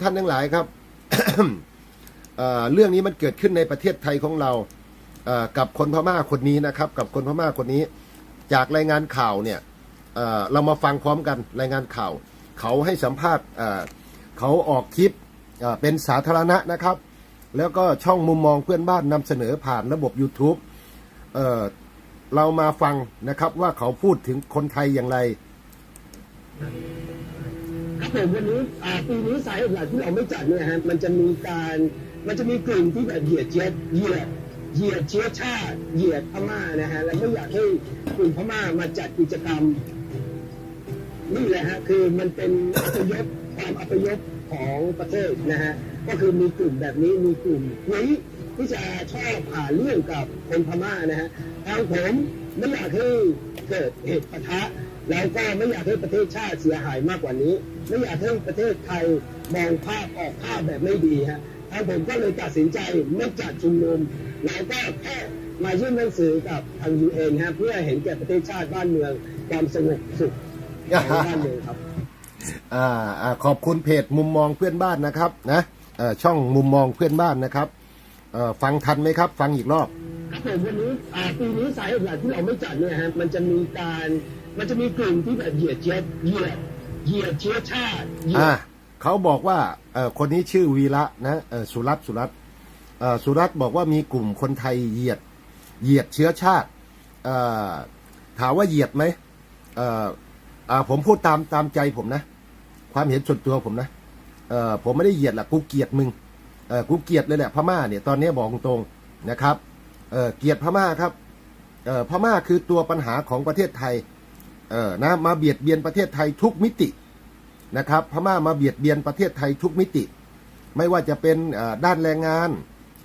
ท่านทั้งหลายครับเเรื่องนี้มันเกิดขึ้นในประเทศไทยของเราเกับคนพม่าคนนี้นะครับ กับคนพม่าคนนี้ จากรายงานข่าวเนี่ยเเรามาฟังพร้อมกันรายงานข่าว เขาให้สัมภาษณ์เขาออกคลิปเเป็นสาธารณะนะครับ แล้วก็ช่องมุมมองเพื่อนบ้านนำเสนอผ่านระบบ YouTube เเรามาฟังนะครับว่าเขาพูดถึงคนไทยอย่างไร ครับผมวันนี้ปีนี้สาเหตุหลักที่เราไม่จัดเนี่ยฮะมันจะมีการมันจะมีกลุ่มที่แบบเหยียดเชื้อเหยียดเหยียดเชื้อชาติเหยียดพม่านะฮะแล้วไม่อยากให้กลุ่มพม่ามาจัดกิจกรรมนี่แหละฮะคือมันเป็นอัปยศความอัปยศของประเทศนะฮะก็คือมีกลุ่มแบบนี้มีกลุ่มนี้ที่จะชอบหาเรื่องกับคนพม่านะฮะทางผมไม่อยากให้เกิดเหตุปะทะ แล้วก็ไม่อยากให้ประเทศชาติเสียหายมากกว่านี้ ไม่อยากให้ประเทศไทยมองภาพออกภาพแบบไม่ดีฮะทางผมก็เลยตัดสินใจไม่จัดชุมนุมแล้วก็แค่มายื่นหนังสือกับทางยูเอ็นฮะเพื่อเห็นแก่ประเทศชาติบ้านเมืองความสงบสุขของบ้านเมืองครับอ่าขอบคุณเพจมุมมองเพื่อนบ้านนะครับนะช่องมุมมองเพื่อนบ้านนะครับฟังทันไหมครับ ฟังอีกรอบ ผมวันนี้ปีนี้สาเหตุหลักที่เราไม่จัดเนี่ยฮะมันจะมีการมันจะมีกลุ่มที่แบบเหยียดเชื้อเหยียดเหยียดเชื้อชาติเหยียอ่าเขาบอกว่าเออคนนี้ชื่อวีระนะเออสุรัตน์สุรัตน์เออสุรัตน์บอกว่ามีกลุ่มคนไทยเหยียดเหยียดเชื้อชาติเออถามว่าเหยียดไหมเอออ่าผมพูดตามตามใจผมนะ ความเห็นส่วนตัวผมนะเออผมไม่ได้เหยียดหรอกกูเกลียดมึงเออกูเกลียดเลยแหละพม่าเนี่ยตอนนี้บอกตรงๆนะครับ เเกียดพม่าครับพม่าคือตัวปัญหาของประเทศไทยนะมาเบียดเบียนประเทศไทยทุกมิตินะครับพม่ามาเบียดเบียนประเทศไทยทุกมิติ ไม่ว่าจะเป็นด้านแรงงาน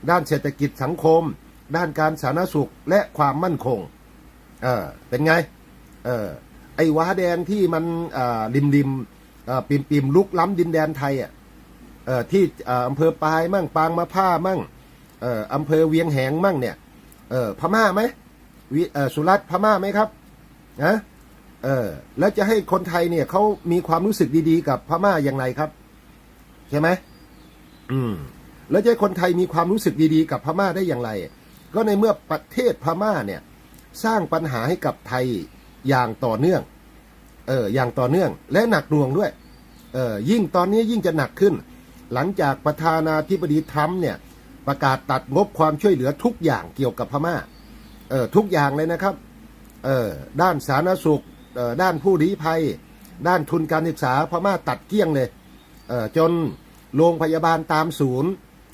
ด้านเศรษฐกิจสังคม ด้านการสาธารณสุขและความมั่นคงเออเป็นไงเออไอ้ว้าแดงที่มันริมริมปิมปิมลุกล้ำดินแดนไทยอะที่อำเภอปายมั่งปางมะผ้ามั่งอำเภอเวียงแหงมั่งเนี่ย เออพม่าไหมวิเออสุรัตน์พม่าไหมครับนะเออแล้วจะให้คนไทยเนี่ยเขามีความรู้สึกดีๆ กับพม่าอย่างไรครับ ใช่ไหมอืมแล้วจะให้คนไทยมีความรู้สึกดีๆ กับพม่าได้อย่างไร ก็ในเมื่อประเทศพม่าเนี่ย สร้างปัญหาให้กับไทยอย่างต่อเนื่อง เอออย่างต่อเนื่อง และหนักหน่วงด้วย เออยิ่งตอนนี้ยิ่งจะหนักขึ้น หลังจากประธานาธิบดีทรัมป์เนี่ย ประกาศตัดงบความช่วยเหลือทุกอย่างเกี่ยวกับพม่าเออทุกอย่างเลยนะครับเออด้านสาธารณสุขเออด้านผู้ลี้ภัย ด้านทุนการศึกษาพม่าตัดเกลี้ยงเลยเออจนโรงพยาบาลตามศูนย์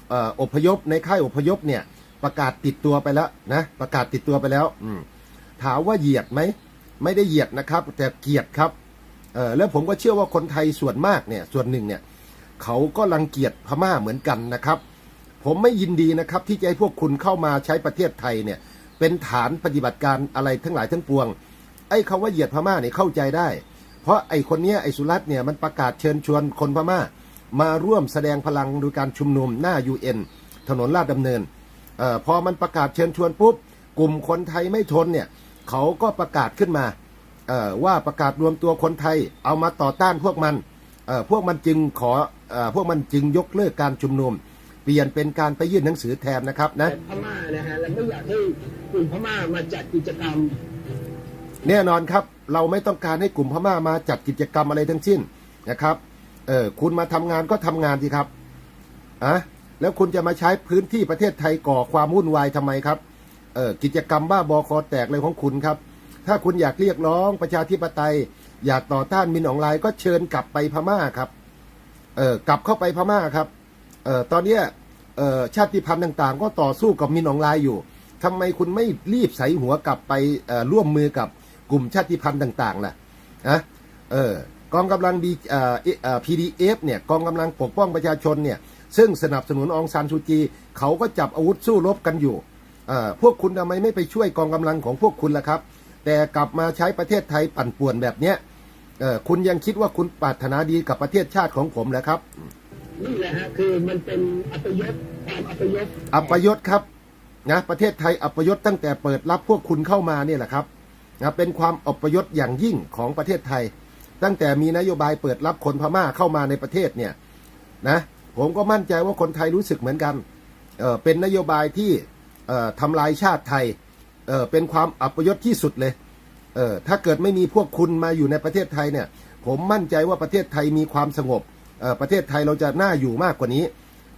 เอออพยพในค่ายอพยพเนี่ยประกาศติดตัวไปแล้วนะประกาศติดตัวไปแล้วอืมถามว่าเหยียดไหมไม่ได้เหยียดนะครับ แต่เกลียดครับเออแล้วผมก็เชื่อว่าคนไทยส่วนมากเนี่ยส่วนหนึ่งเนี่ยเขาก็รังเกียจพม่าเหมือนกันนะครับ ผมไม่ยินดีนะครับ ที่จะให้พวกคุณเข้ามาใช้ประเทศไทยเนี่ย เป็นฐานปฏิบัติการอะไรทั้งหลายทั้งปวง ไอ้คาว่าเหยียดพม่าเนี่ยเข้าใจได้ เพราะไอ้คนเนี้ยไอ้สุรัตน์เนี่ยมันประกาศเชิญชวนคนพม่า มาร่วมแสดงพลังโดยการชุมนุมหน้ายูเอ็นถนนลาดดำเนินเออพอมันประกาศเชิญชวนปุ๊บกลุ่มคนไทยไม่ทนเนี่ยเขาก็ประกาศขึ้นมาเอ่อว่าประกาศรวมตัวคนไทยเอามาต่อต้านพวกมันเอ่อพวกมันจึงขอเอ่อพวกมันจึงยกเลิกการชุมนุม เปลี่ยนเป็นการไปยื่นหนังสือแทนนะครับนะพม่านะฮะแล้วไม่อยากให้กลุ่มพม่ามาจัดกิจกรรม แน่นอนครับ เราไม่ต้องการให้กลุ่มพม่ามาจัดกิจกรรมอะไรทั้งสิ้นนะครับเออคุณมาทำงานก็ทำงานสิครับอะแล้วคุณจะมาใช้พื้นที่ประเทศไทยก่อความวุ่นวายทำไมครับเออกิจกรรมบ้าบอคอแตกเลยของคุณครับ ถ้าคุณอยากเรียกร้องประชาธิปไตย อยากต่อต้านมินออนไลน์ก็เชิญกลับไปพม่าครับเออกลับเข้าไปพม่าครับ เออตอนเนี้ยเออชาติพันธุ์ต่าง ๆ ก็ต่อสู้กับมินออนไลน์อยู่ทำไมคุณไม่รีบใส่หัวกลับไปเอ่อร่วมมือกับกลุ่มชาติพันธุ์ต่างๆล่ะนะเออกองกำลังดีเอ่อเอ่อ PDF เนี่ยกองกำลังปกป้องประชาชนเนี่ยซึ่งสนับสนุนองซานซูจี เขาก็จับอาวุธสู้รบกันอยู่เออพวกคุณทำไมไม่ไปช่วยกองกำลังของพวกคุณล่ะครับ แต่กลับมาใช้ประเทศไทยปั่นป่วนแบบเนี้ยเออคุณยังคิดว่าคุณปรารถนาดีกับประเทศชาติของผมเหรอครับ นี่แหละฮะคือมันเป็นอัปยศความอัปยศอัปยศครับนะประเทศไทยอัปยศตั้งแต่เปิดรับพวกคุณเข้ามาเนี่ยแหละครับนะเป็นความอัปยศอย่างยิ่งของประเทศไทย ตั้งแต่มีนโยบายเปิดรับคนพม่าเข้ามาในประเทศเนี่ยนะผมก็มั่นใจว่าคนไทยรู้สึกเหมือนกันเออเป็นนโยบายที่เอ่อทำลายชาติไทยเออเป็นความอัปยศที่สุดเลยเออถ้าเกิดไม่มีพวกคุณมาอยู่ในประเทศไทยเนี่ย ผมมั่นใจว่าประเทศไทยมีความสงบ ประเทศไทยเราจะน่าอยู่มากกว่านี้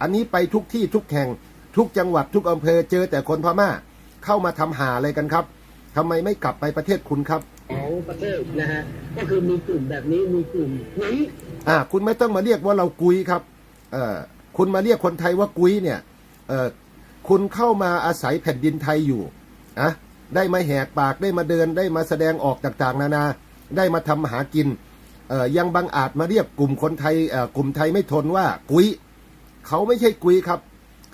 อันนี้ไปทุกที่ทุกแห่งทุกจังหวัดทุกอำเภอเจอแต่คนพม่าเข้ามาทำหาอะไรกันครับทำไมไม่กลับไปประเทศคุณครับของประเทศนะฮะก็คือมีกลุ่มแบบนี้มีกลุ่มนี้อ่าคุณไม่ต้องมาเรียกว่าเรากุยครับเอ่อคุณมาเรียกคนไทยว่ากุยเนี่ยเอ่อคุณเข้ามาอาศัยแผ่นดินไทยอยู่อะได้มาแหกปากได้มาเดินได้มาแสดงออกต่างๆ นานา ได้มาทำมาหากินเอ่อ ยังบังอาจมาเรียกกลุ่มคนไทยกลุ่มไทยไม่ทนว่ากุยเขาไม่ใช่กุยครับ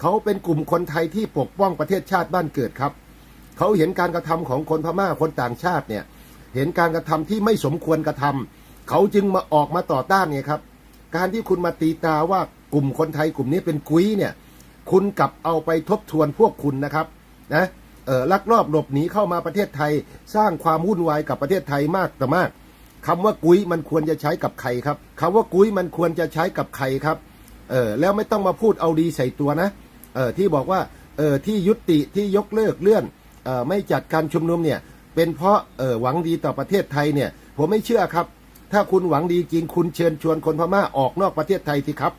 เขาเป็นกลุ่มคนไทยที่ปกป้องประเทศชาติบ้านเกิดครับ เขาเห็นการกระทำของคนพม่าคนต่างชาติเนี่ย เห็นการกระทำที่ไม่สมควรกระทำเขาจึงมาออกมาต่อต้านไงครับ การที่คุณมาตีตาว่ากลุ่มคนไทยกลุ่มนี้เป็นกุ้ยเนี่ย คุณกลับเอาไปทบทวนพวกคุณนะครับนะลักลอบหลบหนีเข้ามาประเทศไทย สร้างความวุ่นวายกับประเทศไทยมากแต่มาก คำว่ากุ้ยมันควรจะใช้กับใครครับคำว่ากุ้ยมันควรจะใช้กับใครครับเออแล้วไม่ต้องมาพูดเอาดีใส่ตัวนะเออที่บอกว่าเออที่ยุติที่ยกเลิกเลื่อนเออไม่จัดการชุมนุมเนี่ยเป็นเพราะเออหวังดีต่อประเทศไทยเนี่ยผมไม่เชื่อครับ ถ้าคุณหวังดีจริงคุณเชิญชวนคนพม่าออกนอกประเทศไทยสิครับ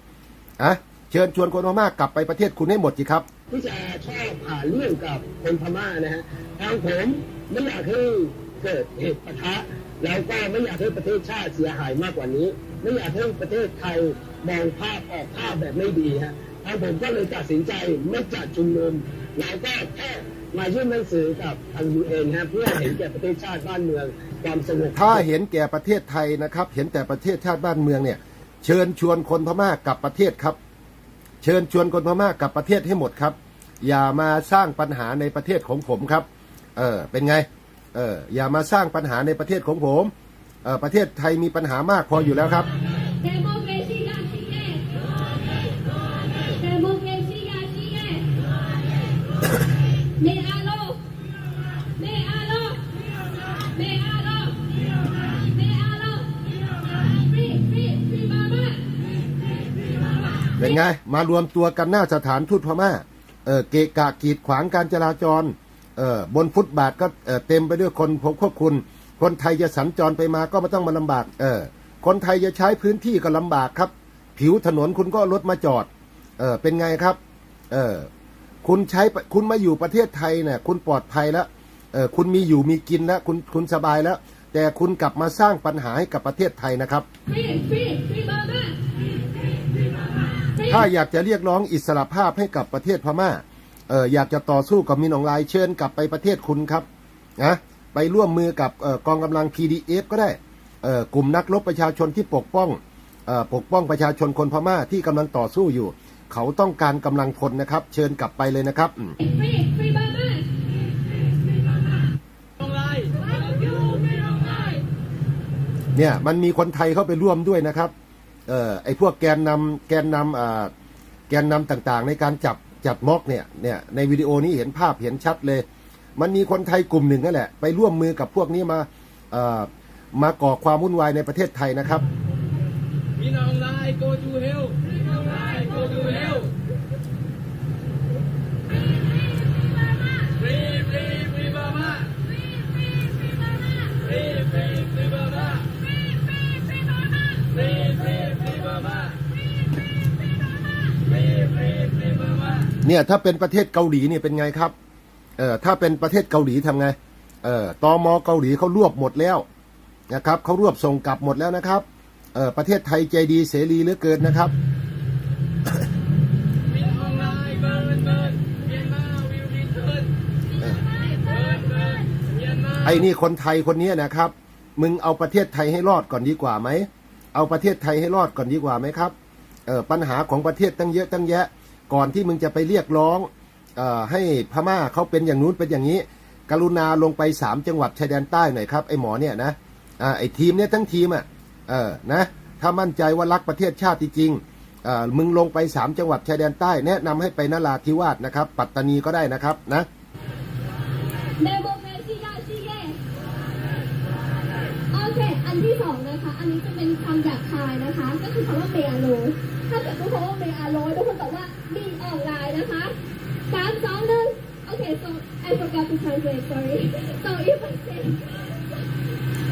อะเชิญชวนคนพม่ากลับไปประเทศคุณให้หมดสิครับที่จะชอบหาเรื่องกับคนพม่านะฮะทางผมไม่อยากให้เกิดเหตุปะทะ แล้วก็ไม่อยากให้ประเทศชาติเสียหายมากกว่านี้ ไม่อยากให้ประเทศไทยมองภาพออกภาพแบบไม่ดีฮะทางผมก็เลยตัดสินใจไม่จัดชุมนุมแล้วก็แค่มายื่นหนังสือกับทางยูเอ็นฮะเพื่อเห็นแก่ประเทศชาติบ้านเมืองความสงบถ้าเห็นแก่ประเทศไทยนะครับ เห็นแต่ประเทศชาติบ้านเมืองเนี่ย เชิญชวนคนพม่ากลับประเทศครับ เชิญชวนคนพม่ากลับประเทศให้หมดครับ อย่ามาสร้างปัญหาในประเทศของผมครับ เออเป็นไง เอออย่ามาสร้างปัญหาในประเทศของผมเออประเทศไทยมีปัญหามากพออยู่แล้วครับ Democracia sigue. Democracia sigue. Me alo. Me alo. Me alo. Me alo. Free, free, free Burma. เป็นไง มารวมตัวกันหน้าสถานทูตพม่า เออเกะกะกีดขวางการจราจรเออ บนฟุตบาทก็เต็มไปด้วยคนพบควบคุณ คนไทยจะสัญจรไปมาก็ไม่ต้องมาลำบาก เออ คนไทยจะใช้พื้นที่ก็ลำบากครับ ผิวถนนคุณก็รถมาจอด เออเป็นไงครับ เออคุณใช้คุณมาอยู่ประเทศไทยเนี่ยคุณปลอดภัยแล้วเออคุณมีอยู่มีกินแล้วคุณคุณสบายแล้ว แต่คุณกลับมาสร้างปัญหาให้กับประเทศไทยนะครับ ถ้าอยากจะเรียกร้องอิสรภาพให้กับประเทศพม่า เอออยากจะต่อสู้กับมินอองไลน์เชิญกลับไปประเทศคุณครับนะไปร่วมมือกับออกองกำลัง PDF ก็ได้กลุ่มนักรบประชาชนที่ปกป้องออปกป้องประชาชนคนพม่าที่กำลังต่อสู้อยู่ เขาต้องการกำลังพลนะครับ เชิญกลับไปเลยนะครับเนี่ยมันมีคนไทยเข้าไปร่วมด้วยนะครับ เออไอ้พวกแกนนำแกนนำอ่าแกนนำต่างๆ ในการจับ จัดม็อกเนี่ยเนี่ยในวิดีโอนี้เห็นภาพเห็นชัดเลย มันมีคนไทยกลุ่มหนึ่งนั่นแหละ ไปร่วมมือกับพวกนี้มาเอ่อมาก่อความวุ่นวายในประเทศไทยนะครับพี่น้องลาย go to hell ลาฟรีฟรีฟรีบามาฟรีฟรีฟรีบามาฟรีฟรีฟรีบามาฟฟรีฟรี เนี่ยถ้าเป็นประเทศเกาหลีเนี่ยเป็นไงครับ เอ่อถ้าเป็นประเทศเกาหลีทำไง เอ่อตมเกาหลีเขารวบหมดแล้วนะครับเขารวบส่งกลับหมดแล้วนะครับ เอ่อประเทศไทยใจดีเสรีเหลือเกินนะครับ Min online burn, burn. Myanmar will return. Burn, burn. Myanmar. ไอ้นี่คนไทยคนเนี้ยนะครับ มึงเอาประเทศไทยให้รอดก่อนดีกว่าไหม เอาประเทศไทยให้รอดก่อนดีกว่าไหมครับ เอ่อปัญหาของประเทศตั้งเยอะตั้งแยะ ก่อนที่มึงจะไปเรียกร้องอให้พม่าเขาเป็นอย่างนู้นเป็นอย่างนี้ กรุณาลงไปสามจังหวัดชายแดนใต้หน่อยครับไอ้หมอเนี่ยนะอไอ้ทีมเนี่ยทั้งทีมอะเออนะถ้ามั่นใจว่ารักประเทศชาติจริงมึงลงไปสามจังหวัดชายแดนใต้ แนะนำให้ไปนราธิวาสนะครับ ปัตตานีก็ได้นะครับนะโอเค อันที่สองนะคะ อันนี้จะเป็นคำหยาบคายนะคะ ก็คือคำว่าเมโล ถ้าเกิดพูดคำว่าโลทุกคนตอบว่าบินออนไลน์นะคะสามสองหนึ่งโอเค so I forgot to translate sorry so if I say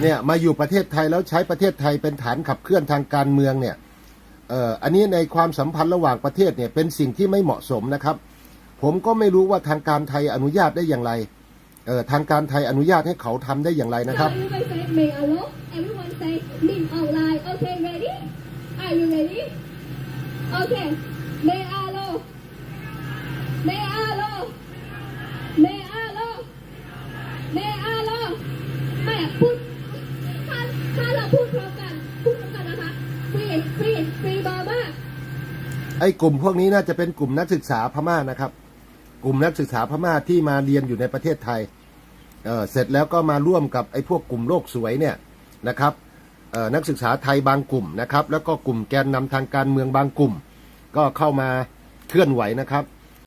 เนี่ยมาอยู่ประเทศไทยแล้วใช้ประเทศไทยเป็นฐานขับเคลื่อนทางการเมืองเนี่ยเอ่ออันนี้ในความสัมพันธ์ระหว่างประเทศเนี่ยเป็นสิ่งที่ไม่เหมาะสมนะครับ ผมก็ไม่รู้ว่าทางการไทยอนุญาตได้อย่างไรเอ่อทางการไทยอนุญาตให้เขาทำได้อย่างไรนะครับ So everybody say May Alo. Everyone say Min online. Okay, ready? Are you ready? Okay. May Alo. May Alo. May Alo. May Alo. ไม่พูดถ้าถ้าเราพูดพร้อมกันพูดพร้อมกันนะคะ Free Free Free Burma ไอ้กลุ่มพวกนี้น่าจะเป็นกลุ่มนักศึกษาพม่านะครับ กลุ่มนักศึกษาพม่าที่มาเรียนอยู่ในประเทศไทยเเสร็จแล้วก็มาร่วมกับไอ้พวกกลุ่มโลกสวยเนี่ยนะครับ นักศึกษาไทยบางกลุ่มนะครับ แล้วก็กลุ่มแกนนำทางการเมืองบางกลุ่ม ก็เข้ามาเคลื่อนไหวนะครับ